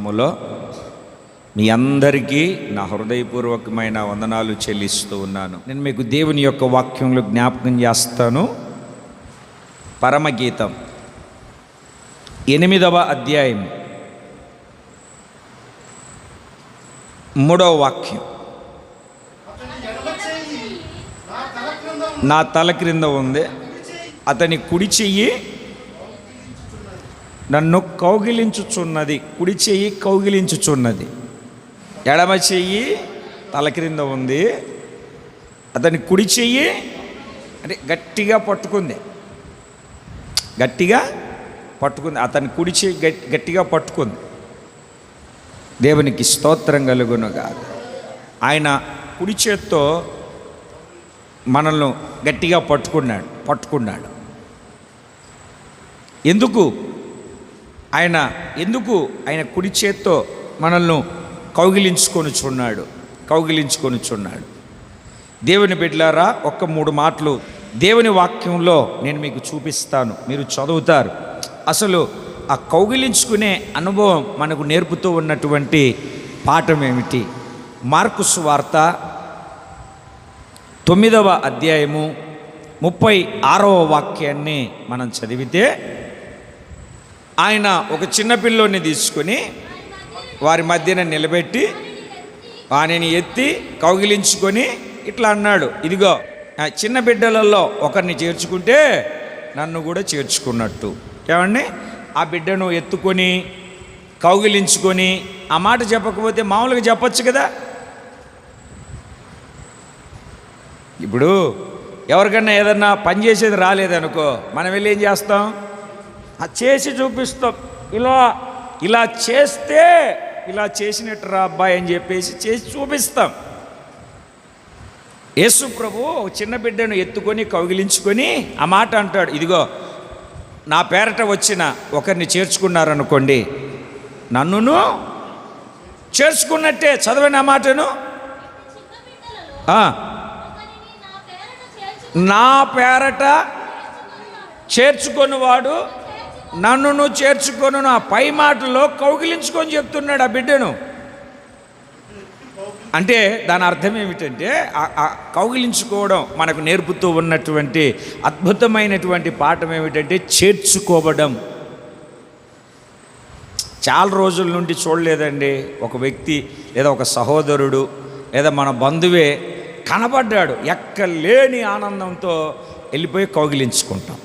నామములో మీ అందరికీ నా హృదయపూర్వకమైన వందనాలు చెల్లిస్తూ ఉన్నాను. నేను మీకు దేవుని యొక్క వాక్యంలో జ్ఞాపకం చేస్తాను. పరమగీతం ఎనిమిదవ అధ్యాయం మూడవ వాక్యం. నా తల క్రింద ఉంది. అతని కుడి చెయ్యి నన్ను కౌగిలించుచున్నది కుడి చెయ్యి కౌగిలించుచున్నది. ఎడమ చెయ్యి తల క్రింద ఉంది అతని కుడి చెయ్యి అంటే గట్టిగా పట్టుకుంది. గట్టిగా పట్టుకుంది అతని కుడి చెయ్యి గట్టిగా పట్టుకుంది. దేవునికి స్తోత్రం కలుగునుగా ఆయన కుడి చేత్తో మనల్ని గట్టిగా పట్టుకున్నాడు పట్టుకున్నాడు. ఎందుకు? ఆయన ఎందుకు ఆయన కుడి చేత్తో మనల్ని కౌగిలించుకొని చున్నాడు కౌగిలించుకొని చున్నాడు. దేవుని బిడ్డలారా ఒక్క మూడు మాటలు దేవుని వాక్యంలో నేను మీకు చూపిస్తాను. మీరు చదువుతారు. అసలు ఆ కౌగిలించుకునే అనుభవం మనకు నేర్పుతూ ఉన్నటువంటి పాఠం ఏమిటి? మార్కు సువార్త తొమ్మిదవ అధ్యాయము ముప్పై ఆరవ వాక్యాన్ని మనం చదివితే ఆయన ఒక చిన్న పిల్లోని తీసుకొని వారి మధ్యన నిలబెట్టి వానిని ఎత్తి కౌగిలించుకొని ఇట్లా అన్నాడు ఇదిగో చిన్న బిడ్డలలో ఒకరిని చేర్చుకుంటే నన్ను కూడా చేర్చుకున్నట్టు. ఏమండి? ఆ బిడ్డను ఎత్తుకొని కౌగిలించుకొని ఆ మాట చెప్పకపోతే మామూలుగా చెప్పొచ్చు కదా? ఇప్పుడు ఎవరికన్నా ఏదన్నా పని చేసేది రాలేదనుకో మనం వెళ్ళి ఏం చేస్తాం? చేసి చూపిస్తాం. ఇలా ఇలా చేస్తే ఇలా చేసినట్టు రా అబ్బాయి అని చెప్పేసి చేసి చూపిస్తాం. యేసు ప్రభు చిన్న బిడ్డను ఎత్తుకొని కౌగిలించుకొని ఆ మాట అంటాడు. ఇదిగో నా పేరట వచ్చిన ఒకరిని చేర్చుకున్నారనుకోండి నన్నును చేర్చుకున్నట్టే చదవని ఆ మాటను. నా పేరట చేర్చుకొనివాడు నన్నును చేర్చుకొను ఆ పై మాటలో కౌగిలించుకొని చెప్తున్నాడు ఆ బిడ్డను. అంటే దాని అర్థం ఏమిటంటే కౌగిలించుకోవడం మనకు నేర్పుతూ ఉన్నటువంటి అద్భుతమైనటువంటి పాఠం ఏమిటంటే చేర్చుకోవడం. చాలా రోజుల నుండి చూడలేదండి ఒక వ్యక్తి లేదా ఒక సహోదరుడు లేదా మన బంధువే కనబడ్డాడు. ఎక్కలేని ఆనందంతో వెళ్ళిపోయి కౌగిలించుకుంటాం.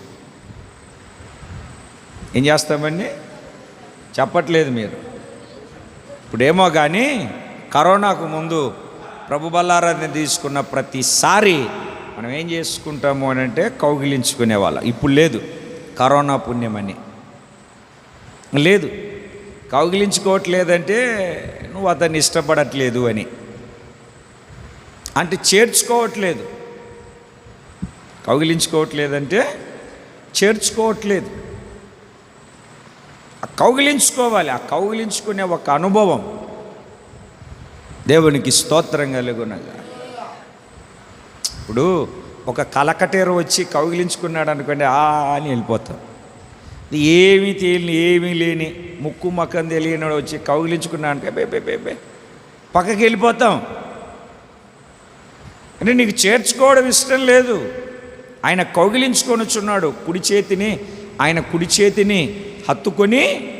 ఏం చేస్తామండి? చెప్పట్లేదు మీరు. ఇప్పుడేమో కానీ కరోనాకు ముందు ప్రభు బల్లారాన్ని తీసుకున్న ప్రతిసారి మనం ఏం చేసుకుంటాము అని అంటే కౌగిలించుకునే వాళ్ళం. ఇప్పుడు లేదు. కరోనా పుణ్యమని. లేదు. కౌగిలించుకోవట్లేదంటే నువ్వు అతన్ని ఇష్టపడట్లేదు అని. అంటే చేర్చుకోవట్లేదు. కౌగిలించుకోవట్లేదంటే చేర్చుకోవట్లేదు. కౌగిలించుకోవాలి. ఆ కౌగిలించుకునే ఒక అనుభవం దేవునికి స్తోత్రం కలుగునగా. ఇప్పుడు ఒక కలకటేరు వచ్చి కౌగిలించుకున్నాడు అనుకోండి ఆ అని వెళ్ళిపోతాం. ఏమీ తేలిని ఏమీ లేని ముక్కు మక్కం తెలియనివాడు వచ్చి కౌగిలించుకున్నాడు అనుకో బే బే బే పక్కకి వెళ్ళిపోతాం. అంటే నీకు చేర్చుకోవడం ఇష్టం లేదు. ఆయన కౌగిలించుకొని వచ్చున్నాడు కుడి చేతిని ఆయన కుడి చేతిని హత్తుకొని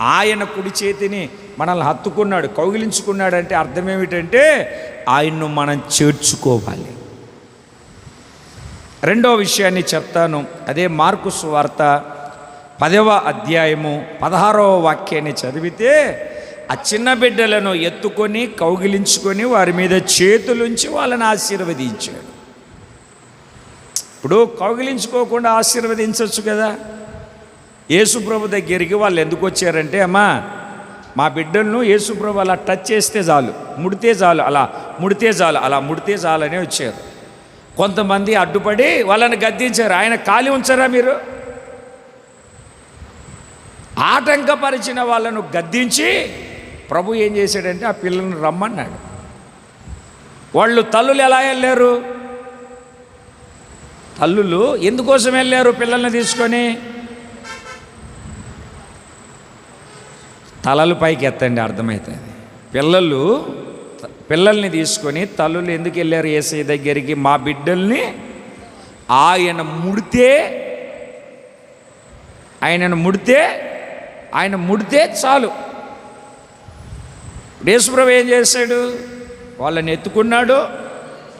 ఆయన కుడి చేతిని మనల్ని హత్తుకున్నాడు కౌగిలించుకున్నాడు అంటే అర్థం ఏమిటంటే ఆయన్ను మనం చేర్చుకోవాలి. రెండో విషయాన్ని చెప్తాను అదే మార్కు సువార్త పదవ అధ్యాయము పదహారవ వాక్యాన్ని చదివితే ఆ చిన్న బిడ్డలను ఎత్తుకొని కౌగిలించుకొని వారి మీద చేతులుంచి వాళ్ళని ఆశీర్వదించాడు. ఇప్పుడు కౌగిలించుకోకుండా ఆశీర్వదించవచ్చు కదా? యేసుప్రభు దగ్గరికి వాళ్ళు ఎందుకు వచ్చారంటే అమ్మా మా బిడ్డలను యేసుప్రభు అలా టచ్ చేస్తే చాలు ముడితే చాలు అలా ముడితే చాలు అలా ముడితే చాలు అనే వచ్చారు. కొంతమంది అడ్డుపడి వాళ్ళని గద్దించారు ఆయన ఖాళీ ఉంచారా మీరు? ఆటంకపరిచిన వాళ్ళను గద్దించి ప్రభు ఏం చేశాడంటే ఆ పిల్లలను రమ్మన్నాడు. వాళ్ళు తల్లులు ఎలా వెళ్ళారు? తల్లులు ఎందుకోసం వెళ్ళారు పిల్లల్ని తీసుకొని? తలలు పైకి ఎత్తండి అర్థమవుతుంది పిల్లలు పిల్లల్ని తీసుకొని తల్లులు ఎందుకు వెళ్ళారు ఏసై దగ్గరికి? మా బిడ్డల్ని ఆయన ముడితే ఆయనను ముడితే ఆయన ముడితే చాలు. యేసుప్రభు ఏం చేశాడు? వాళ్ళని ఎత్తుకున్నాడు.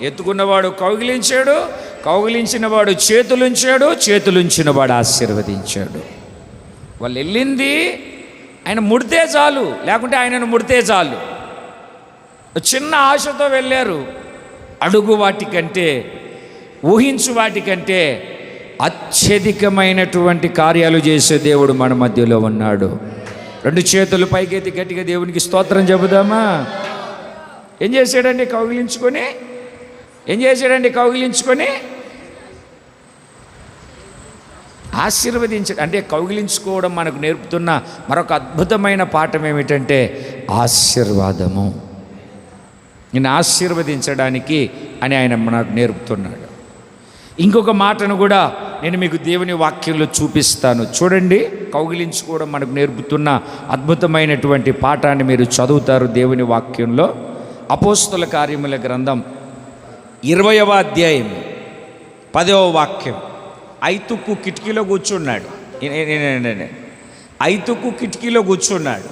ఎత్తుకున్నవాడు కౌగిలించాడు. కౌగిలించిన వాడు చేతులుంచాడు. చేతులుంచిన వాడు ఆశీర్వదించాడు. వాళ్ళు వెళ్ళింది ఆయన ముడితే చాలు లేకుంటే ఆయనను ముడితే చాలు. చిన్న ఆశతో వెళ్ళారు. అడుగు వాటికంటే ఊహించు వాటికంటే అత్యధికమైనటువంటి కార్యాలు చేసే దేవుడు మన మధ్యలో ఉన్నాడు. రెండు చేతులు పైకెత్తి గట్టిగా దేవునికి స్తోత్రం చెబుదామా? ఏం చేశాడండి కౌగిలించుకొని? ఏం చేశాడండి కౌగిలించుకొని? ఆశీర్వదించ అంటే కౌగిలించుకోవడం మనకు నేర్పుతున్న మరొక అద్భుతమైన పాఠం ఏమిటంటే ఆశీర్వాదము. నేను ఆశీర్వదించడానికి అని ఆయన నాకు నేర్పుతున్నాడు. ఇంకొక మాటను కూడా నేను మీకు దేవుని వాక్యంలో చూపిస్తాను. చూడండి కౌగిలించుకోవడం మనకు నేర్పుతున్న అద్భుతమైనటువంటి పాఠాన్ని మీరు చదువుతారు దేవుని వాక్యంలో. అపోస్తుల కార్యముల గ్రంథం ఇరవయవ అధ్యాయం పదవ వాక్యం. ఐతుక్కు కిటికీలో కూర్చున్నాడు. ఐతుక్కు కిటికీలో కూర్చున్నాడు.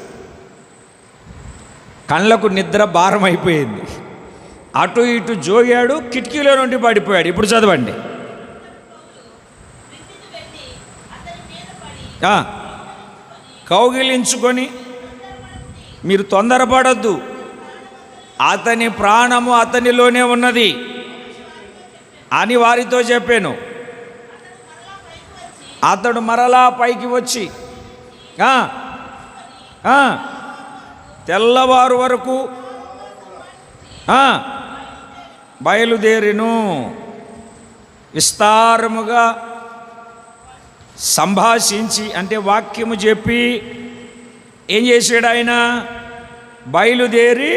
కళ్ళకు నిద్ర భారం అయిపోయింది అటు ఇటు జోగాడు కిటికీలో నుండి పడిపోయాడు. ఇప్పుడు చదవండి. కౌగిలించుకొని మీరు తొందరపడద్దు. అతని ప్రాణము అతనిలోనే ఉన్నది అని వారితో చెప్పాను. అతడు మరలా పైకి వచ్చి తెల్లవారు వరకు బయలుదేరిను. విస్తారముగా సంభాషించి అంటే వాక్యము చెప్పి ఏం చేశాడు ఆయన? బయలుదేరి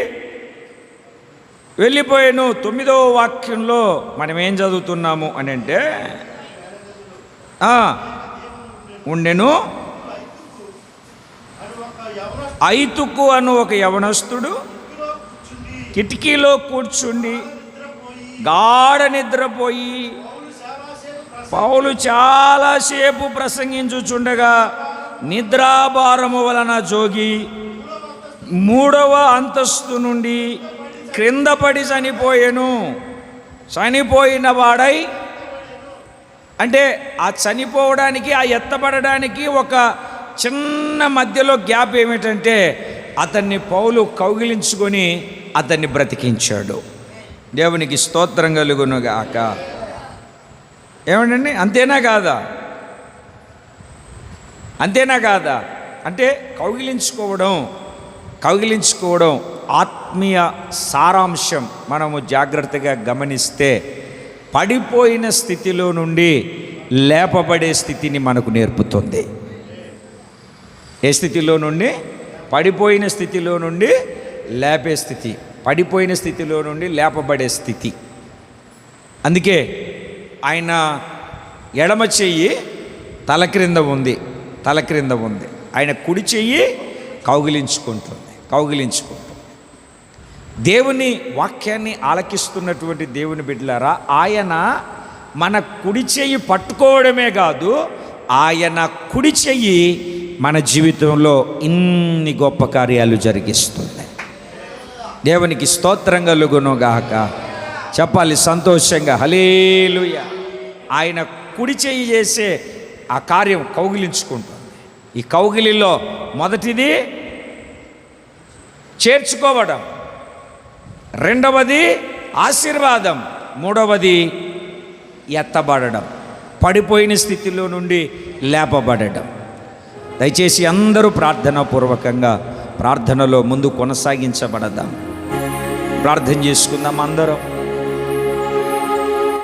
వెళ్ళిపోయాను. తొమ్మిదవ వాక్యంలో మనం ఏం చదువుతున్నాము అని అంటే ఉండెను. ఐతుకు అను ఒక యవనస్తుడు కిటికీలో కూర్చుండి గాఢ నిద్రపోయి పౌలు చాలాసేపు ప్రసంగించుచుండగా నిద్రాభారము వలన జోగి మూడవ అంతస్తు నుండి క్రింద పడి చనిపోయెను. చనిపోయిన వాడై అంటే ఆ చనిపోవడానికి ఆ ఎత్తబడడానికి ఒక చిన్న మధ్యలో గ్యాప్ ఏమిటంటే అతన్ని పౌలు కౌగిలించుకొని అతన్ని బ్రతికించాడు. దేవునికి స్తోత్రం కలుగునుగాక. ఏమండండి? అంతేనా కాదా? అంతేనా కాదా? అంటే కౌగిలించుకోవడం కౌగిలించుకోవడం ఆత్మీయ సారాంశం మనము జాగ్రత్తగా గమనిస్తే పడిపోయిన స్థితిలో నుండి లేపబడే స్థితిని మనకు నేర్పుతుంది. ఏ స్థితిలో నుండి? పడిపోయిన స్థితిలో నుండి లేపే స్థితి. పడిపోయిన స్థితిలో నుండి లేపబడే స్థితి. అందుకే ఆయన ఎడమ చెయ్యి తల క్రింద ఉంది. తల క్రింద ఉంది. ఆయన కుడి చెయ్యి కౌగిలించుకుంటుంది. కౌగిలించుకుంటుంది. దేవుని వాక్యాన్ని ఆలకిస్తున్నటువంటి దేవుని బిడ్డలారా ఆయన మన కుడి చెయ్యి పట్టుకోవడమే కాదు ఆయన కుడి చెయ్యి మన జీవితంలో ఇన్ని గొప్ప కార్యాలు జరిగిస్తుంది దేవునికి స్తోత్రం కలుగునుగాక చెప్పాలి సంతోషంగా హలేలుయ ఆయన కుడి చెయ్యి చేసే ఆ కార్యం కౌగిలించుకుంటుంది. ఈ కౌగిలిలో మొదటిది చేర్చుకోవడం. రెండవది ఆశీర్వాదం. మూడవది ఎత్తబడడం. పడిపోయిన స్థితిలో నుండి లేపబడడం. దయచేసి అందరూ ప్రార్థనాపూర్వకంగా ప్రార్థనలో ముందు కొనసాగించబడదాం. ప్రార్థన చేసుకుందాం అందరం.